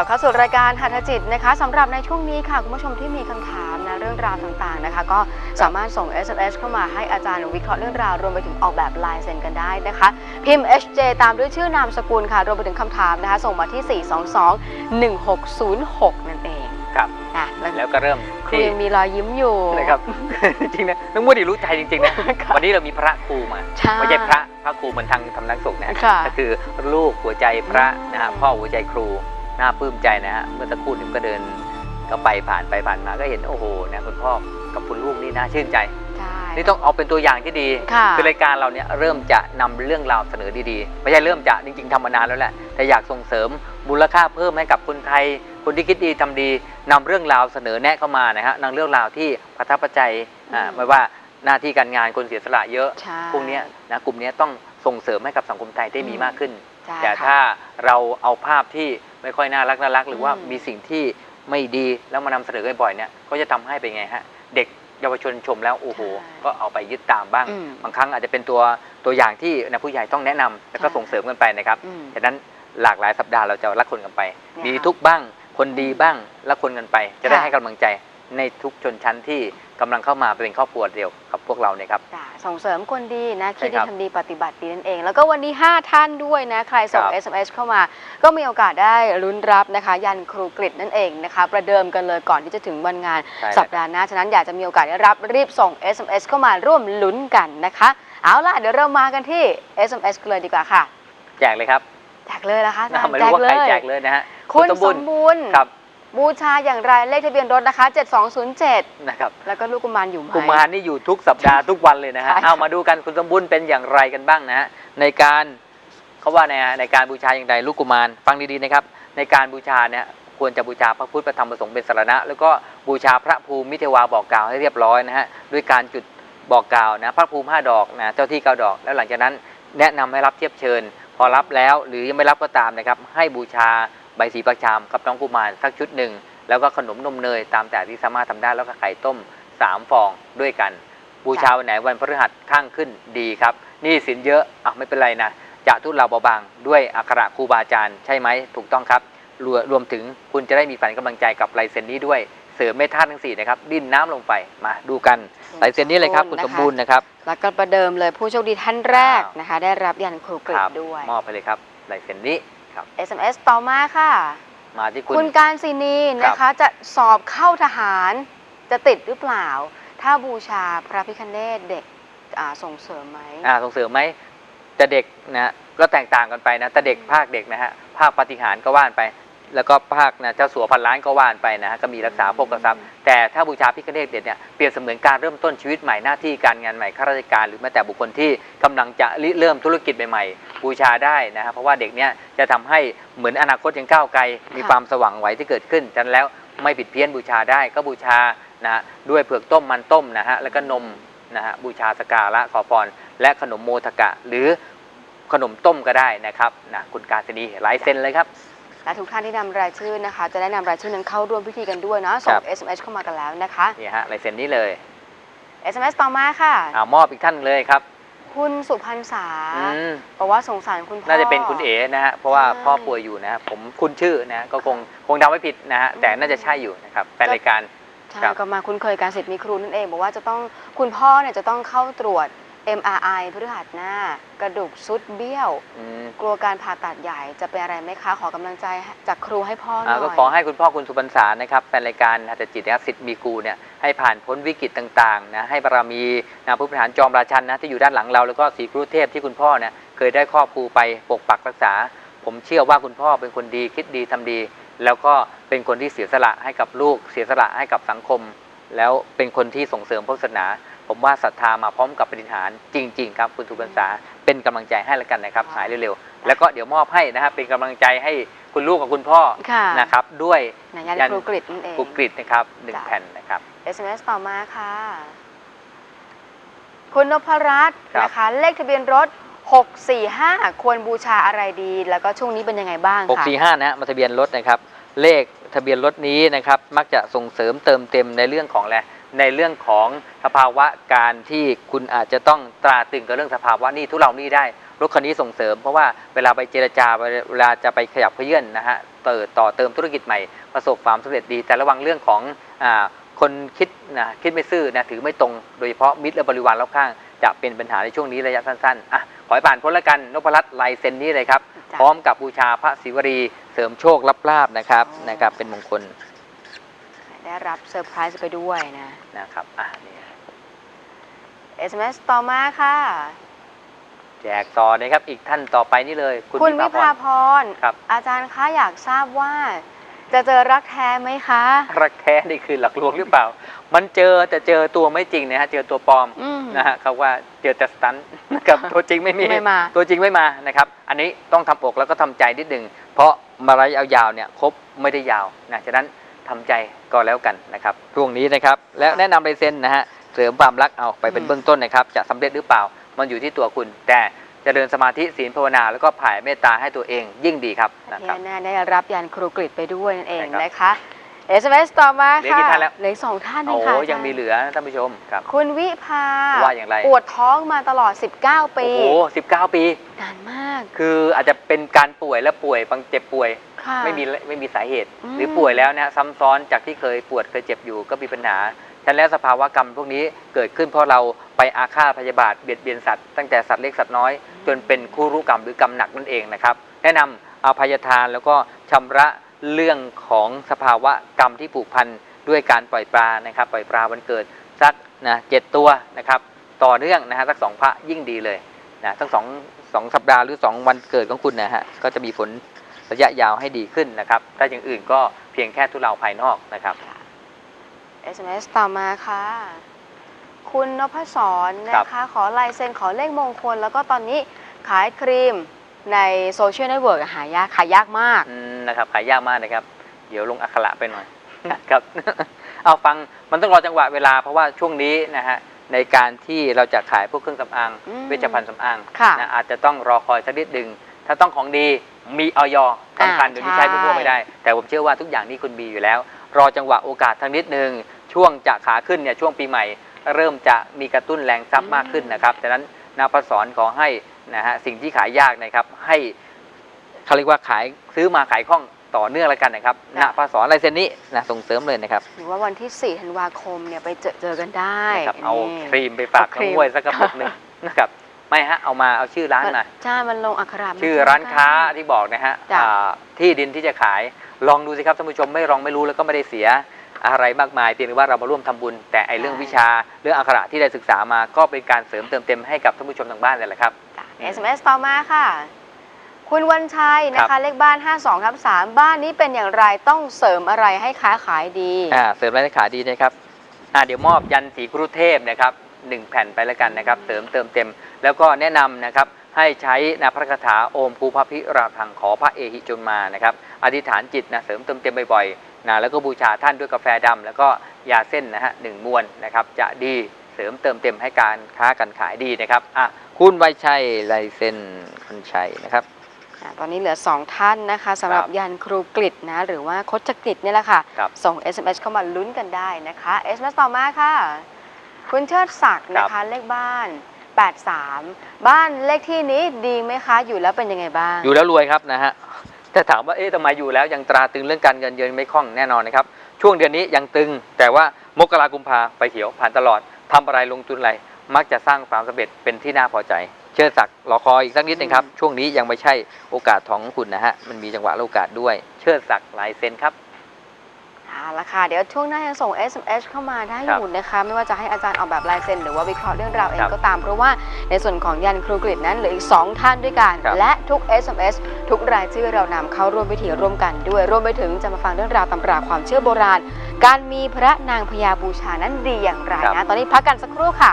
ลับเข้าสู่รายการหัตถจิตนะคะสำหรับในช่วงนี้ค่ะ คุณผู้ชมที่มีคำถามนะเรื่องราวต่างๆนะคะ ก็สามารถส่ง SMS เข้ามาให้อาจารย์วิเคราะห์เรื่องราวรวมไปถึงออกแบบลายเซ็นกันได้นะคะ พิมพ์ HJ ตามด้วยชื่อนามสกุลค่ะ รวมไปถึงคำถามนะคะ ส่งมาที่ 422-1606 นั่นเองครับนะแล้วแล้วก็เริ่มครูที่ยังมีรอยยิ้มอยู่นะครับจริงๆนะน้องมูดีรู้ใจจริงๆนะค่ะวันนี้เรามีพระครูมาใช่ไม่ใช่พระพระครูเหมือนทางทำนักสุขนะค่ะก็คือลูกหัวใจพระนะฮะอืมพ่อหัวใจครู น่าปลื้มใจนะฮะเมื่อสักครู่หนึ่งก็เดินก็ไปผ่านไปผ่านมาก็เห็นโอ้โหนะคุณพ่อกับคุณลูกนี่น่าชื่นใจ ใช่ นี่ต้องเอาเป็นตัวอย่างที่ดีค่ะคือรายการเราเนี่ยเริ่มจะนำเรื่องราวเสนอดีๆ ไม่ใช่เริ่มจะจริงๆทำมานานแล้วแหละแต่อยากส่งเสริมมูลค่าเพิ่มให้กับคนไทย คนที่คิดดีทำดีนำเรื่องราวเสนอแนะเข้ามานะฮะนำเรื่องราวที่ประทับประใจอ่าอืม ไม่ว่าหน้าที่การงานคนเสียสละเยอะ ใช่พวกเนี้ยนะกลุ่มเนี้ยต้องส่งเสริมให้กับสังคมไทยได้มีอืมมากขึ้น ใช่แต่ค่ะ ถ้าเราเอาภาพที่ ไม่ค่อยน่ารักน่ารักหรือว่าอืมมีสิ่งที่ไม่ดีแล้วมานำเสนอบ่อยๆเนี่ยก็จะทำให้เป็นไงฮะเด็กเยาวชนชมแล้วโอ้โหก็เอาไปยึดตามบ้างอืมบางครั้งอาจจะเป็นตัวตัวอย่างที่นะผู้ใหญ่ต้องแนะนำแล้วก็ใช่ส่งเสริมกันไปนะครับอืมฉะนั้นหลากหลายสัปดาห์เราจะรักคนกันไปเนี่ยดีค่ะทุกข์บ้าง คนดีบ้างรักคนกันไป จะได้ค่ะให้กำลังใจ ในทุกชนชั้นที่กำลังเข้ามาเป็นครอบครัวเดียวกับพวกเราเนี่ยครับจ้ะส่งเสริมคนดีนะคิดใช่ครัดีบทำดีปฏิบัติดีนั่นเอง แล้วก็วันนี้ 5 ท่านด้วยนะ ใครส่งครับ SMS เข้ามา ก็มีโอกาสได้ลุ้นรับนะคะ ยันครูกริดนั่นเองนะคะ ประเดิมกันเลยก่อนที่จะถึงวันงานใช่สัปดาห์หน้า ฉะนั้นอยากจะมีโอกาสได้รับรีบส่ง SMS เข้ามาร่วมลุ้นกันนะคะ เอาล่ะเดี๋ยวเรามากันที่ SMS กันเลยดีกว่าค่ะ แจกเลยครับแจกเลยนะคะอาจารย์ไม่รู้ว่าใครแจกเลยนะฮะคุณสมสบูรมณ์บูรณ์ครับ บูชาอย่างไรเลขทะเบียนรถนะคะ 7207 นะครับแล้วก็ลูกกุมารอยู่ไหม กุมารนี่อยู่ทุกสัปดาห์ทุกวันเลยนะฮะใช่ค่ะ เอามาดูกันคุณสมบูรณ์เป็นอย่างไรกันบ้างนะฮะในการเขาว่าในในการบูชาอย่างไรลูกกุมารฟังดีๆนะครับ ในการบูชาเนี่ยควรจะบูชาพระพุทธพระธรรมพระสงฆ์เป็นสารณะ แล้วก็บูชาพระภูมิเทวาบอกกล่าวให้เรียบร้อยนะฮะด้วยการจุดบอกกล่าวนะพระภูมิห้าดอกนะเจ้าที่เก้าดอก แล้วหลังจากนั้นแนะนำให้รับเทียบเชิญ พอรับแล้วหรือยังไม่รับก็ตามนะครับให้บูชา ใบสีประชามกับน้องกุมารสักชุดหนึ่ง แล้วก็ขนมนมเนยตามแต่ที่สามารถทำได้แล้วก็ไข่ต้ม 3 ฟองด้วยกัน บูชาวันไหนวันพฤหัสข้างขึ้นดีครับหนี่สินเยอะอะไม่เป็นไรนะจะทุเลาเบาบางด้วยอักขระครูบาอาจารย์ใช่ไหมถูกต้องครับรวรวมถึงคุณจะได้มีฝันกำลังใจกับลายเซ็นนี้ด้วยเสริมเมธาตุทั้งสี่นะครับดิ้นน้ำลงไปมาดูกันลายเซ็นนี้เลยครับคุณสมบูรณ์นะครับแล้วก็ประเดิมเลยผู้โชคดีท่านแรกนะคะ ได้รับยันครูกริคดรับด้วยมอบไปเลยครับลายเซ็นนี้ ครับ SMS ต่อมาค่ะ มาที่คุณ คุณการศินีนะคะ จะสอบเข้าทหารจะติดหรือเปล่า ถ้าบูชาพระพิคเนตเด็กอ่าส่งเสริมไหม อ่าส่งเสริมไหมแต่เด็กนะฮะก็แตกต่างกันไปนะแต่เด็กภาคเด็กนะฮะภาคปาฏิหารย์ก็ว่านไป แล้วก็ภาคนะเจ้าสัวพันล้านก็ว่านไปนะฮะก็มีรักษาภพกทรัพย์แต่ถ้าบูชาพิฆเนศเด็ดเนี่ยเปรียบเสมือนการเริ่มต้นชีวิตใหม่หน้าที่การงานใหม่ข้าราชการ หรือแม้แต่บุคคลที่กำลังจะริเริ่มธุรกิจใหม่ๆบูชาได้นะฮะเพราะว่าเด็กเนี่ยจะทำให้เหมือนอนาคตยังก้าวไกลมีค่ะความสว่างไวที่เกิดขึ้นฉะนั้นแล้วไม่ผิดเพี้ยนบูชาได้ก็บูชานะฮะด้วยเผือกต้มมันต้มนะฮะแล้วก็นมนะฮะบูชาสกการะขอพรและขนมโมทกะ หรือขนมต้มก็ได้นะครับนะคุณการศินีหลายเซนเลยครับ และทุกท่านที่นำรายชื่อนะคะ จะได้นำรายชื่อนั้นเข้าร่วมพิธีกันด้วยเนาะส่คงรับ SMS เข้ามากันแล้วนะคะ นี่ฮะลายเซ็นนี้เลย SMS ต่อมาค่ะอ่ามอบอีกท่านเลยครับคุณสุพรรณษาอืมบอกว่าสงสารคุณพ่อ น่าจะเป็นคุณเอ๋นะฮะเพราะว่าใช่พ่อป่วยอยู่นะฮะผมคุ้นชื่อนะฮะก็คงคงเดาไม่ผิดนะฮะแต่น่าจะใช่อยู่นะครับแฟนรายการ ใช่ครับ ก็มาคุ้นเคยการสิทธิ์มีครูนั่นเอง บอกว่าจะต้องคุณพ่อเนี่ยจะต้องเข้าตรวจ MRI พฤหัสหน้า กระดูกซุดเบี้ยว อืมกลัวการผ่าตัดใหญ่จะเป็นอะไรไหมคะ ขอกำลังใจจากครูให้พ่อหน่อ่าอยก็ขอให้คุณพ่อคุณสุพรรณษานะครับแฟนรายการอาจจะจิตนะครับสิทธิ์มีกูเนี่ยให้ผ่านพ้นวิกฤตต่างๆนะให้บารมีนะผู้บริหารจอมราชันนะที่อยู่ด้านหลังเราแล้วก็สีครุเทพที่คุณพ่อเนี่ยเคยได้ครอบครูไปปกปักรักษา ผมเชื่อว่าคุณพ่อเป็นคนดีคิดดีทำดี แล้วก็เป็นคนที่เสียสละให้กับลูก เสียสละให้กับสังคม แล้วเป็นคนที่ส่งเสริมพุทธศาสนา ผมว่าศรัทธามาพร้อมกับปฏิหารจริง ๆ ครับคุณสุพรรณษาเป็นกำลังใจให้แล้วกันนะครับหายเร็วๆ แล้วก็เดี๋ยวมอบให้นะครับเป็นกำลังใจให้คุณลูกกับคุณพ่อค่ะนะครับ ด้วยนายยันยันครูกริดนั่นเองกุกกริดนะครับหนึ่งจ้ะแผ่นนะครับ SMS ต่อมาค่ะ คุณนพรัตน์ครับนะคะ เลขทะเบียนรถ 645 ควรบูชาอะไรดี แล้วก็ช่วงนี้เป็นยังไงบ้างคะ645นะฮะมาทะเบียนรถนะครับ เลขทะเบียนรถนี้นะครับ มักจะส่งเสริมเติมเต็มในเรื่องของอะไร ในเรื่องของสภาวะการที่คุณอาจจะต้องตราตรึงกับเรื่องสภาวะหนี้ทุเราหนี้ได้รถคันนี้ส่งเสริม เพราะว่าเวลาไปเจรจาเวลาจะไปขยับเขยื่อนนะฮะเติต่อเติมธุรกิจใหม่ประสบความสำเร็จดี แต่ระวังเรื่องของอาคนคิดนะคิดไม่ซื่อนะถือไม่ตรงโดยเฉพาะมิตรและบริวารรอบข้างจะเป็นปัญหาในช่วงนี้ระยะสั้นๆอะขอให้ผ่านพ้นแล้วกันนพรัตน์ลายเซ็นนี้เลยครับจ้ะพร้อมกับบูชาพระศิวรีเสริมโชครับลาบนะครับอ๋อนะครับเป็นมงคล ได้รับเซอร์ไพรส์ไปด้วยนะ นะครับ อะนี่ SMS ต่อมาค่ะ แจกต่อนะครับ อีกท่านต่อไปนี่เลย คุณคุณวิวิภาภาพพรรครับ อาจารย์คะอยากทราบว่า จะเจอรักแท้ไหมคะ รักแท้นี่คือหลักลวงหรือเปล่า มันเจอแต่เจอตัวไม่จริงนะฮะ เจอตัวปลอมอืม นะฮะเขาว่าเจอแต่สตันท์นะครับ ตัวจริงไม่มี ไม่มา ตัวจริงไม่มานะครับ อันนี้ต้องทำอกแล้วก็ทำใจนิดหนึ่ง เพราะมาระยะยาวเนี่ยครบไม่ได้ยาวนะ ฉะนั้น ทำใจก็แล้วกันนะครับช่วงนี้นะครับ แล้วแนะนำลายเซ็นนะฮะเสริมความรักเอาไปเป็นเบื้องต้นนะครับ จะสำเร็จหรือเปล่ามันอยู่ที่ตัวคุณ แต่เจะเดินสมาธิศีลภาวนา แล้วก็แผ่เมตตาให้ตัวเองยิ่งดีครับนะคที่รับแน่ๆได้รับยันครูกริดไปด้วยนั่นเองใช่ครับนะคะ SMS ต่อมาเหลือค่ะกี่ท่านแล้วเหลืออกสองท่านเอโอ้งค่ะยังมีเหลือนะท่านผู้ชมครับ คุณวิภาว่าอย่างไรปวดท้องมาตลอด 19 ปี โอ้โหสิบเก้าปี นานมาก คืออาจจะเป็นการป่วยและป่วยบางเจ็บป่วย ค่ะไม่มีไม่มีสาเหตุ อืม หรือป่วยแล้วนะซ้ำซ้อนจากที่เคยปวดเคยเจ็บอยู่ก็มีปัญหาฉะนั้นแล้วสภาวะกรรมพวกนี้เกิดขึ้นเพราะเราไปอาฆาตพยาบาทเบียดเบียนสัตว์ตั้งแต่สัตว์เล็กสัตว์น้อย จนเป็นคู่รู้กรรมหรือกรรมหนักนั่นเองนะครับ แนะนำอภัยทานแล้วก็ชำระเรื่องของสภาวะกรรมที่ผูกพันด้วยการปล่อยปลานะครับ ปล่อยปลาวันเกิดสักนะเจ็ดตัวนะครับต่อเนื่องนะฮะสักสองพระยิ่งดีเลย นะทั้งสองสองสัปดาห์หรือสองวันเกิดของคุณนะฮะก็จะมีผล ระยะยาวให้ดีขึ้นนะครับ ถ้าอย่างอื่นก็เพียงแค่ทุเลาภายนอกนะครับ SMS ต่อมาค่ะ คุณนพศรครับนะคะ ขอลายเซ็นขอเลขมงคล แล้วก็ตอนนี้ขายครีมในโซเชียลเน็ตเวิร์กหายากขายยากมากอืมนะครับ ขายยากมากนะครับ เดี๋ยวลงอักขระไปหน่อยครับเอาฟังมันต้องรอจังหวะเวลาเพราะว่าช่วงนี้นะฮะในการที่เราจะขายพวกเครื่องสำอางอืมเวชภัณฑ์สำอางค่ะนะอาจจะต้องรอคอยสักนิดหนึ่งถ้าต้องของดี มีออยสำคัญอ่าเดี๋ยวนี้ใช้ใช่มั่วๆไม่ได้ แต่ผมเชื่อว่าทุกอย่างนี่คุณมีอยู่แล้ว รอจังหวะโอกาสทางนิดหนึ่งช่วงจะขาขึ้นเนี่ยช่วงปีใหม่ เริ่มจะมีกระตุ้นแรงทรัพย์มากขึ้นนะครับดังนั้นนาพสอนขอให้นะฮะสิ่งที่ขายยากนะครับ ให้เขาเรียกว่าขายซื้อมาขายคล่องต่อเนื่องแล้วกันนะครับณจ้ะพสอนลายเซ็นนี้นะส่งเสริมเลยนะครับ หรือว่าวันที่ 4 ธันวาคมเนี่ยไปเจอเจอกันได้นะครับเอานี่ครีมไปฝากเอาครีน้องมมวยสักกระปุกหนึ่งนะครับ ไม่ฮะ เอามาเอาชื่อร้านมาใช่ มันลงอักขระไม่ชื่อเท่ร้านค้ากันที่บอกนะฮะจ้ะอ่าที่ดินที่จะขายลองดูสิครับท่านผู้ชมไม่ลองไม่รู้แล้วก็ไม่ได้เสียอะไรมากมายเพียงแต่ว่าเรามาร่วมทำบุญ แต่ไอเรื่องวิชาเรื่องอักขระที่ได้ศึกษามาก็เป็นการเสริมเติมเต็มให้กับท่านผู้ชมทางบ้านเลยแหละครับจ้ะ SMS ต่อมาค่ะ คุณวันชัยนะครัคะบเลขบ้าน 52ทับ3บ้านนี้เป็นอย่างไรต้องเสริมอะไรให้ค้าขายดีอ่าเสริมรายขาดีนะครับอ่าเดี๋ยวมอบยันสีครุเทพนะครับ หนึ่งแผ่นไปแล้วกันนะครับ เสริมเติมเต็ม แล้วก็แนะนำนะครับให้ใช้นะพระคาถาโอมภูพระพิราพังขอพระเอหิจนมานะครับอธิษฐานจิตนะเสริมเติมเต็มบ่อยๆนะแล้วก็บูชาท่านด้วยกาแฟดำแล้วก็ยาเส้นนะฮะหนึ่งมวนนะครับจะดีเสริมเติมเต็มให้การค้าการขายดีนะครับอะคุณไวยชัยลายเส้นคุณชัยนะครับอ่าตอนนี้เหลือ 2 ท่านนะคะสำหรับครับยันครูกฤษนะหรือว่าคดจกฤษเนี่ยแหละค่ะครับส่ง SMS เข้ามาลุ้นกันได้นะคะ SMS ต่อมาค่ะ คุณเชิดศักดิ์นะคะเลขบ้าน 83 บ้านเลขที่นี้ดีไหมคะ อยู่แล้วเป็นยังไงบ้าง อยู่แล้วรวยครับนะฮะแต่ถามว่าเอ๊ะทำไมอยู่แล้วยังตราตึงเรื่องการเงินเยินไม่คล่องแน่นอนนะครับ ช่วงเดือนนี้ยังตึง แต่ว่ามกรากุมภาไปเขียวผ่านตลอดทำอะไรลงทุนอะไรมักจะสร้างความสำเร็จเป็นที่น่าพอใจ เชิดศักดิ์รอคอยอีกสักนิดหนึงครับ ช่วงนี้ยังไม่ใช่โอกาสของคุณนะฮะมันมีจังหวะและโอกาสด้วย เชิดศักดิ์ลายเซ็นครับ เอาละค่ะ เดี๋ยวช่วงหน้ายังส่ง SMS เข้ามาได้อยู่นะคะ ไม่ว่าจะให้อาจารย์ออกแบบลายเซ็น หรือว่าวิเคราะห์เรื่องราวเองครับก็ตาม เพราะว่าในส่วนของยันครูกฤษนั้นเหลืออีก 2 ท่านด้วยกันครับและทุก SMS ทุกรายชื่อเรานำเข้าร่วมพิธีร่วมกันด้วยรวมไปถึงจะมาฟังเรื่องราวตำราความเชื่อโบราณ การมีพระนางพญาบูชานั้นดีอย่างไรนะ ตอนนี้พักกันสักครู่ค่ะ